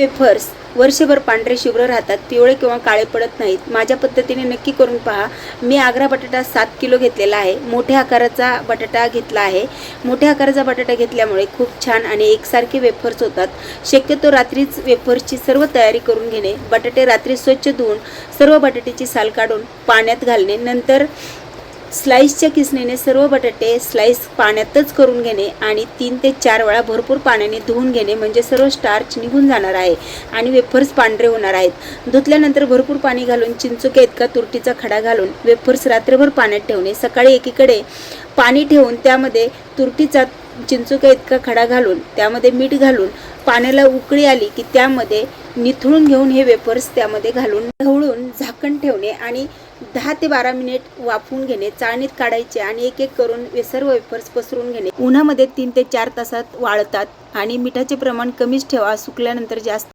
Wafers वर्षभर पांढरे शुभ्र राहतात पिवळे किंवा काळे पडत नाहीत. माझ्या पद्धतीने नक्की करून पहा. मी आग्रा बटाटा सात किलो घेतलेला आहे. मोठ्या आकाराचा बटाटा घेतला आहे. मोठ्या आकाराचा बटाटा घेतल्यामुळे खूप छान आणि एकसारखे वेफर्स होतात. शक्यतो रात्रीच वेफर्सची सर्व तयारी करून घेणे बटाटे रात्री स्वच्छ धुवून सर्व बटाट्याची साल काढून पाण्यात घालणे नंतर स्लाईसच्या किसणीने सर्व बटाटे स्लाईस पाण्यातच करून घेणे आणि तीन ते चार वेळा भरपूर पाण्याने धुवून घेणे म्हणजे सर्व स्टार्च निघून जाणार आहे आणि वेफर्स पांढरे होणार आहेत. धुतल्यानंतर भरपूर पाणी घालून चिंचुक्या इतका तुरटीचा खडा घालून वेफर्स रात्रभर पाण्यात ठेवणे. सकाळी एकीकडे पाणी ठेवून त्यामध्ये तुरटीचा चिंचुक्या इतका खडा घालून त्यामध्ये मीठ घालून पाण्याला उकळी आली की त्यामध्ये निथळून घेऊन हे वेफर्स त्यामध्ये घालून ढवळून झाकण ठेवणे आणि दहा ते बारा मिनिट वाफवून घेणे चाळणीत काढायचे आणि एक एक करून सर्व वेफर्स पसरून घेणे. उन्हामध्ये तीन ते चार तासात वाळतात आणि मिठाचे प्रमाण कमीच ठेवा सुकल्यानंतर जास्त